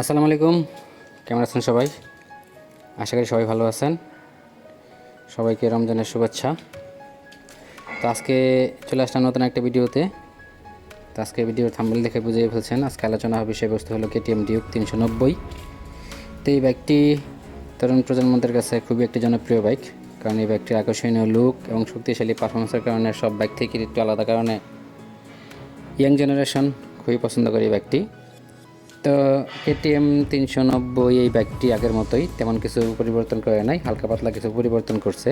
আসসালামু আলাইকুম। কেমন আছেন সবাই? আশা করি সবাই ভালো আছেন। সবাইকে রমজানের শুভেচ্ছা। তো আজকে চলে আসলাম নতুন একটা ভিডিওতে। তো আজকে ভিডিওর থাম্বেল দেখে বুঝিয়ে ফেলছেন, আজকে আলোচনা বিষয়বস্তু হলো কেটিএম ডিউক তিনশো নব্বই। তো এই বাইকটি তরুণ প্রজন্মদের কাছে খুবই একটি জনপ্রিয় বাইক কারণ এই বাইকটির আকর্ষণীয় লুক এবং শক্তিশালী পারফরমেন্সের কারণে সব বাইক থেকে একটু আলাদা কারণে ইয়াং জেনারেশন খুবই পছন্দ করে এই বাইকটি তো কেটিএম তিনশো নব্বই এই বাইকটি আগের মতোই তেমন কিছু পরিবর্তন করে নাই, হালকা পাতলা কিছু পরিবর্তন করছে।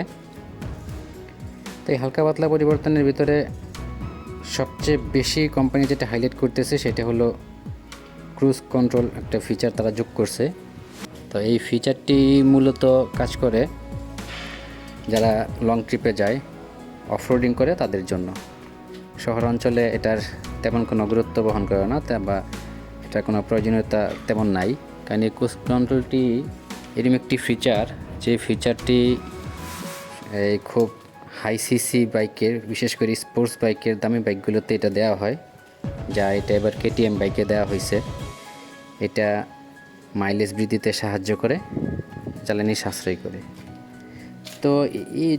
তো এই হালকা পাতলা পরিবর্তনের ভিতরে সবচেয়ে বেশি কোম্পানি যেটা হাইলাইট করতেছে সেটা হলো ক্রুজ কন্ট্রোল একটা ফিচার তারা যোগ করছে। তো এই ফিচারটি মূলত কাজ করে যারা লং ট্রিপে যায় অফরোডিং করে তাদের জন্য। শহর অঞ্চলে এটার তেমন কোনো গুরুত্ব বহন করে না বা এটার কোনো প্রয়োজনীয়তা তেমন নাই। কারণ এই ক্রুজ কন্ট্রোলটি এরকম একটি ফিচার যে ফিচারটি খুব হাই সিসি বাইকের বিশেষ করে স্পোর্টস বাইকের দামি বাইকগুলোতে এটা দেওয়া হয়, যা এটা এবার কেটিএম বাইকে দেওয়া হয়েছে। এটা মাইলেজ বৃদ্ধিতে সাহায্য করে, জ্বালানি সাশ্রয় করে। তো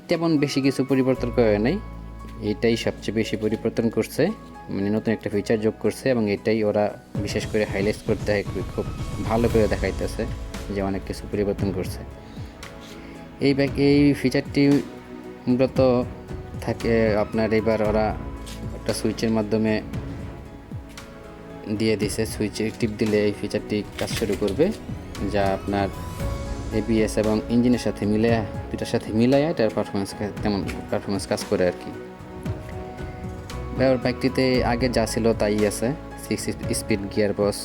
তেমন বেশি কিছু পরিবর্তন করে নাই। এটাই সবচেয়ে বেশি পরিবর্তন করছে। মানে নতুন একটা ফিচার যোগ করছে এবং এটাই ওরা বিশেষ করে হাইলাইট করতে হয়, খুব- ভালো করে দেখাইতেছে যে অনেক কিছু পরিবর্তন করছে। এই ব্যাগ, এই ফিচারটি মূলত থাকে, আপনার এবার ওরা একটা সুইচের মাধ্যমে দিয়ে দিছে সুইচে টিপ দিলে এই ফিচারটি কাজ শুরু করবে, যা আপনার এবিএস এবং ইঞ্জিনের সাথে মিলে দুটার সাথে মিলাইয়া এটার পারফরমেন্স তেমন পারফরমেন্স কাজ করে আর কি। বাইকটিতে আগে যা ছিল তাই আছে। সিক্স স্পিড গিয়ার বস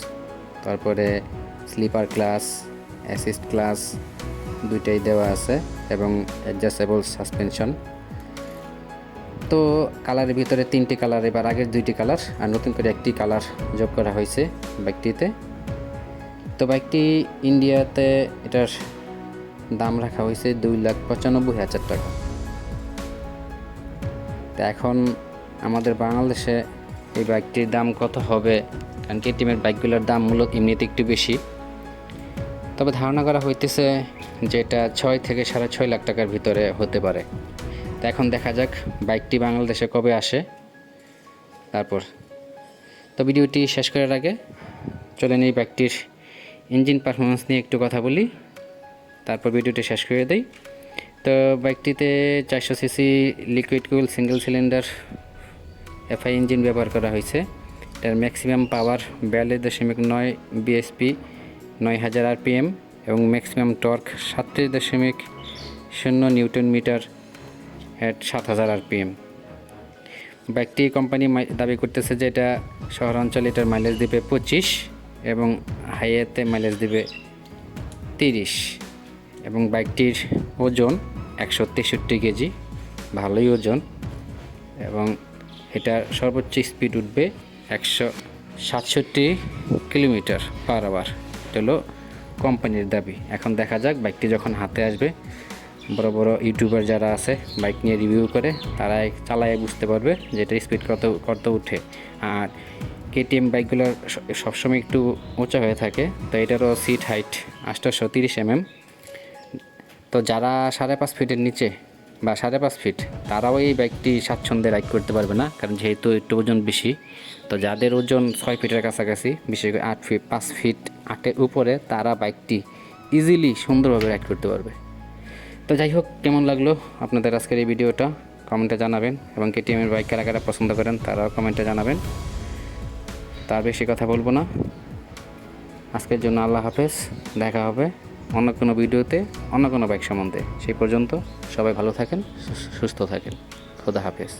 তারপরে স্লিপার ক্লাস অ্যাসিস্ট ক্লাস দুইটাই দেওয়া আছে এবং অ্যাডজাস্টেবল সাসপেনশন তো কালারের ভিতরে তিনটি কালার, এবার আগের দুইটি কালার আর নতুন করে একটি কালার যোগ করা হয়েছে বাইকটিতে। তো বাইকটি ইন্ডিয়াতে এটার দাম রাখা হয়েছে দুই লাখ পঁচানব্বই হাজার টাকা। তো এখন আমাদের বাংলাদেশে এই বাইকটির দাম কত হবে? কারণ কেটিএমের বাইকগুলোর দাম মূলত এমনিতে একটু বেশি। তবে ধারণা করা হইতেছে যে এটা ছয় থেকে সাড়ে ছয় লাখ টাকার ভিতরে হতে পারে। তো এখন দেখা যাক বাইকটি বাংলাদেশে কবে আসে। তারপর। তো ভিডিওটি শেষ করার আগে চলেন এই বাইকটির ইঞ্জিন পারফরমেন্স নিয়ে একটু কথা বলি। তারপর ভিডিওটি শেষ করে দেই। তো বাইকটিতে চারশো CC liquid cool single cylinder FI engine ব্যবহার করা হয়েছে। এটার ম্যাক্সিমাম পাওয়ার বিয়াল্লিশ দশমিক নয় বিএসপি নয় হাজার আরপিএম এবং ম্যাক্সিমাম টর্ক সাতত্রিশ দশমিক শূন্য নিউটন মিটার অ্যাট সাত হাজার আরপিএম বাইকটি কোম্পানি দাবি করতেছে যে এটা শহর অঞ্চলে এটার মাইলেজ দিবে পঁচিশ এবং হাইয়েতে মাইলেজ দিবে তিরিশ এবং বাইকটির ওজন একশো তেষট্টি কেজি, ভালোই ওজন এবং এটার সর্বোচ্চ স্পিড উঠবে একশো সাতষট্টি কিলোমিটার পার আওয়ার এটা হলো কোম্পানির দাবি। এখন দেখা যাক বাইকটি যখন হাতে আসবে। বড় বড় ইউটিউবার যারা আছে বাইক নিয়ে রিভিউ করে, তারাই চালায় বুঝতে পারবে যে এটার স্পিড কত কত উঠে। আর কেটিএম বাইকগুলো সবসময় একটু উঁচা হয়ে থাকে, তো এটারও সিট হাইট আটশোশো তিরিশ এমএম তো যারা সাড়ে পাঁচ ফিটের নিচে বা সাড়ে পাঁচ ফিট তারাও এই বাইকটি স্বাচ্ছন্দ্যে রাইড করতে পারবে না, কারণ যেহেতু একটু ওজন বেশি, তো যাদের ওজন ছয় ফিটের কাছাকাছি, বিশেষ করে আট ফিট পাঁচ ফিট আটের উপরে, তারা বাইকটি ইজিলি সুন্দরভাবে রাইড করতে পারবে। তো যাই হোক, কেমন লাগল আপনাদের আজকের এই ভিডিওটা? কমেন্টে জানাবেন এবং কেটিএমের বাইক কারা কারা পছন্দ করেন, তারাও কমেন্টে জানাবেন। তার বেশি কথা বলব না। আজকের জন্য আল্লাহ হাফেজ, দেখা হবে। অন্য কোনো ভিডিওতে, অন্য কোনো বাইক সম্বন্ধে। সেই পর্যন্ত সবাই ভালো থাকেন, সুস্থ থাকেন। খোদা হাফেজ।